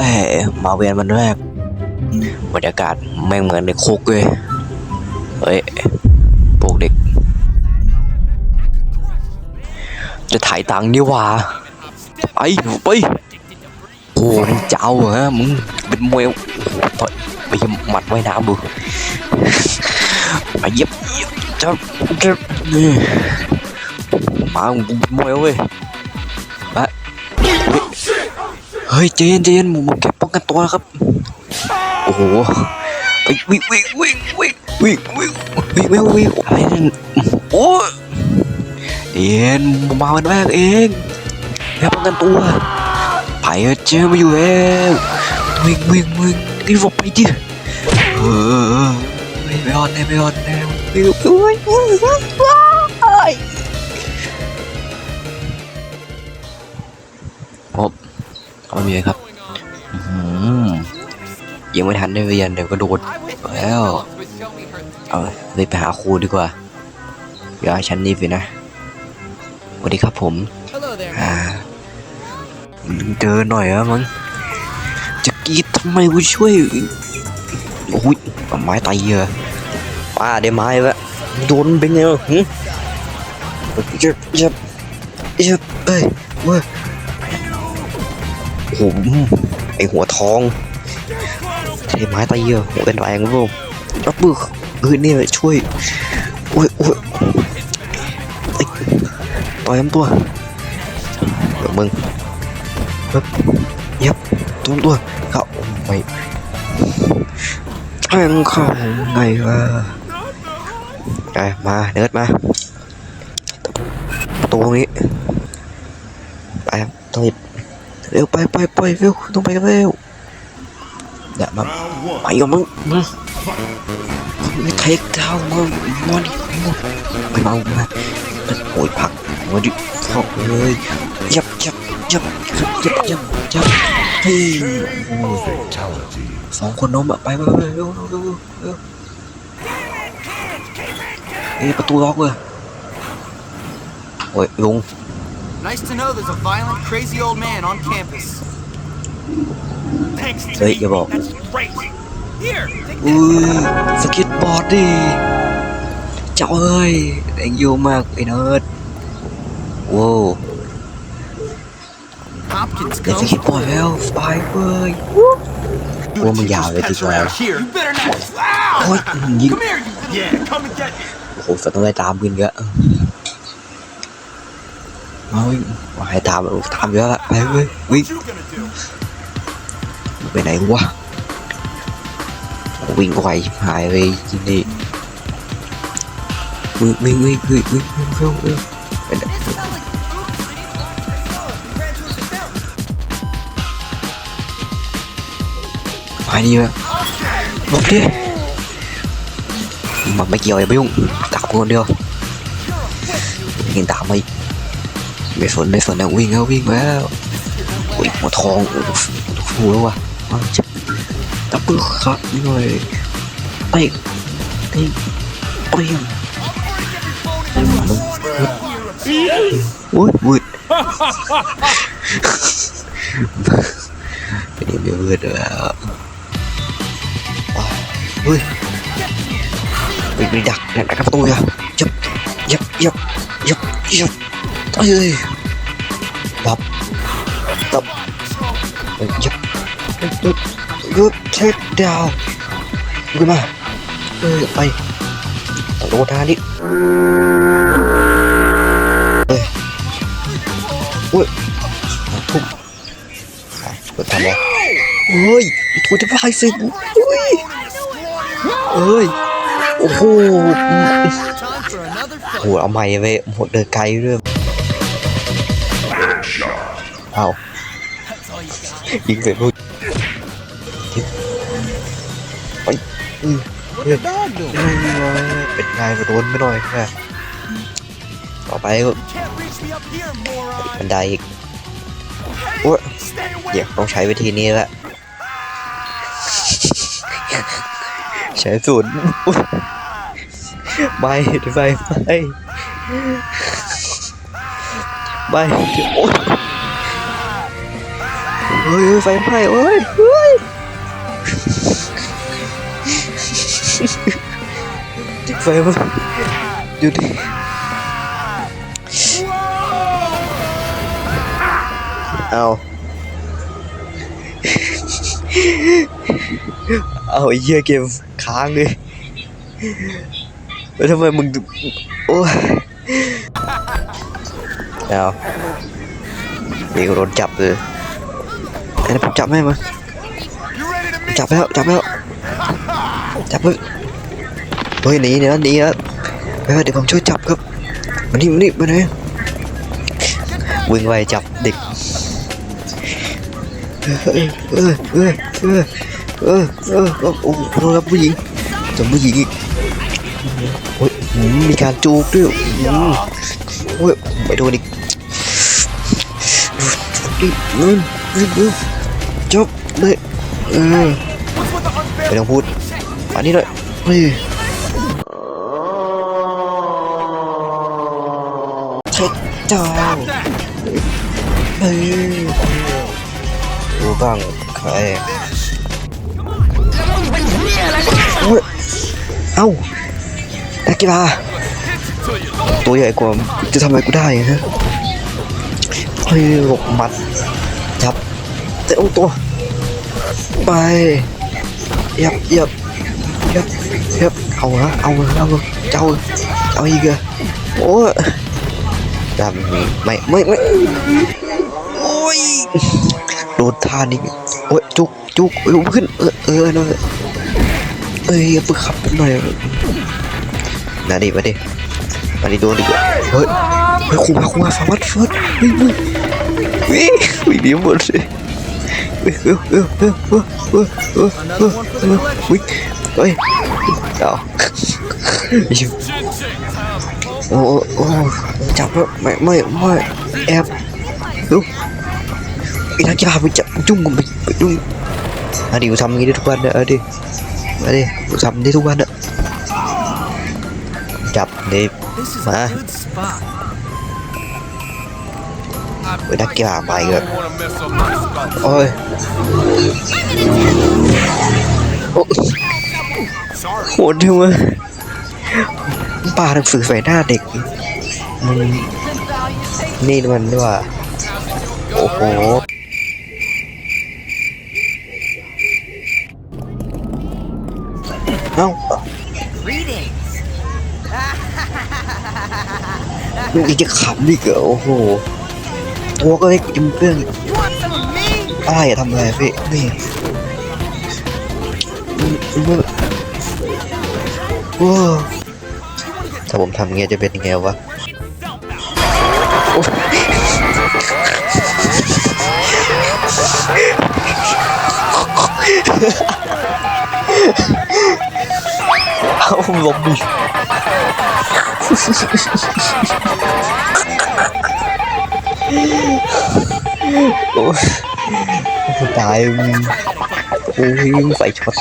ยมาเวียนวันแรกบรรยากาศแม่งเหมือนในคุกเลยเฮ้ยพวกเด็ก จะถ่ายตังค์นี่ว่าไปไปโอ้มึงเจ้าเหรอมึงเป็นมวยโอ้โหต่อยไปยิงหมัดไว้น้ำดูไปเย็บเย็บจับจับนี่มามึงมวยเว้ย เฮ้ยเจนเจนมึงมึงเก็บป้องกันตัวนะครับ โอ้โหไปวิ่งวิ่งวิ่งวิ่งวิ่งวิ่งวิ่งวิ่งวิ่งอะไรนั่นโอ้ยเอ็นมาวันแรกเองแล้วป้องกันตัวไปเจอมาอยู่แล้ววิ่งวิ่งวิ่งรีบออกไปดิเออไม่ไม่ออนแน่ไม่ออนแน่วิ่งวิ่งวิ่งวิ่งพบ เอามีครับยังไม่ทันได้เรียนเดี๋ยวก็โดนแล้วเอาเลยไปหาครูดีกว่าเดี๋ยวให้ฉันนี่ไปนะสวัสดีครับผม Hello there. อ่าเดินหน่อยอะมึงจะกีดทำไมกูช่วยโอ้ยไม้ตายเยอะป้าได้ไม้วะโดนเป็นไงวะหึเจ็บเจ็บเจ็บเอ้ยเว้ย หไอหัวทองใช้ไม้ตายเยอะหัวเป็นแรงรู้ป่ะจับมือเฮ้ยนี่ช่วยโอ้ยโอ้ยเอ้ยต่อยลำตัวเดี๋ยวมึงปึ๊บเย็บตัวตัวเขาไปแทงเขาไงวะไปมาเดินมาประตูตรงนี้ไปครับต้องรีบ เร็วไปไปไปเร็วต้องไปกันเร็วเดี๋ยวมาไปกับมึงมึงไม่เทคเท้ามึงมาดิไม่เมามาโอ้ยพักมาดิเข้าเลยยับยับยับยับยับยับยับเฮ้ยโอ้ยสองคนน้มอะไปไปไปเร็วเร็วเร็วเร็วเอ้ยประตูล็อกเลยโอ้ยลุง Nice to know there's a violent, crazy old man on campus. Thanks, Take your ball. That's great. Here, take Ui, skateboard đi. Cháu ơi, đánh vô mà quỷ nerd. Wow. Hopkins Để skateboard vào, phải ơi. Ủa mà giàu vậy tuyệt vời. Ôi, nhìn gì? Ủa, phải tôi lại tạm quên kìa. Woman teach gal, those det pets tycker jag. around here. You better not. โอ้ย Ow! ยิง Come here, you. Yeah, come and get me. โอ้โหสัตว์ต้องไล่ตาม ไม่สนไม่สนนะวิ่งแล้ววิ่งแล้วโอ้ยหัวทองโอ้ฟูแล้ววะมันจะดับเบิลคัทหน่อยไปไปไปโอ้ยวุ้ยไม่ไม่เวิร์ดแล้วเฮ้ยไปดักดักประตูเลยยับยับยับยับยับ เอ้ยบับตับยับยับยับเทคดาวขึ้นมาเอ้ยไปตะโดดทางนี้เอ้ยโอ้ยทุบเปิดทำวะเฮ้ยถูกจะพายสิเฮ้ยเอ้ยโอ้โหโหเอาใหม่ไปหมดเดินไกลเรื่อง เอายิงเสร็จพูดไปอือ What the dog doing? เป็นไงมาโดนไปหน่อยนะต่อไปก็ You can't reach me up here, moron. บันไดอีกโอ้ย Stay away. เดี๋ยวต้องใช้วิธีนี้ละใช้สูตรไม่ไม่ไม่ไม่โอ้ยฮ้ย เฮ้ยไฟไหม้เฮ้ยเฮ้ยไฟไหม้ดูดิเอาเอาเหี้ยเกมค้างเลยแล้วทำไมมึงโอ้ยเอานี่ก็โดนจับเลย ไอ้นี่ผมจับให้มั้ย You ready to meet? จับแล้วจับแล้วจับเลยเฮ้ยหนีนะหนีนะเฮ้ยเดี๋ยวผมช่วยจับครับมานี่มานี่มาไหนวิ่งไวจับเด็กเออเออเออเออเออเออโอ้โหโดนรับผู้หญิงจับผู้หญิงอีกโอ้ยหืมมีการจูบด้วยโอ้ยไปโดนอีกอืมอืมอืม จบเลยเออไม่ต้องพูดอันนี้เลยเฮ้ยเช็ดเจ้าเฮ้ยรู้บ้างใครโอ้ยเอ้านักกีฬาตัวใหญ่กว่าจะทำอะไรกูได้ฮะเฮ้ยหลบหมัด เตะตัว ไปยับยับยับยับเอาละเอาละเอาละเจ้าเอาอีกอะโอ้ยดำไม่ไม่ไม่โอ้ยโดนท่านี่โอ้ยจุกจุกลุกขึ้นเออเออนั่นแหละเอ้ยอย่าไปขับหน่อยนาดิมาดิมาดิโดนดิเฮ้ยเฮ้ยครูมาครูมาฟาวัดฟาวัดเฮ้ยเฮ้ยเฮ้ยเฮ้ยเดี๋ยวหมดเลย Ôi. Đó. Ôi, ôi, chọc đó, mẹ mày, mày, em. Đúng. Cái thằng kia mình chậm chung của mình, đúng. À đi, xong đi thuốc ăn nữa, đi. Ở đi, xong đi thuốc ăn nữa. Chập đi, mà. โอ้ยนักกีฬาไปแบบโอ้ยโหดจังว้ยปาหนังสือใส่หน้าเด็กมึงนี่มันด้วยโอ้โหเอ้ามึงจะขำดิเกอโอ้โห ตัวก็เล็กจิ้มเพื่อน You want some of me? อะไรอะทำอะไรพี่นี่มึงมึงโอ้ถ้าผมทำเงี้ยจะเป็นยังไงวะเอาลมดิ โอ้ยตายมึงโอ้ยใส่ช็อต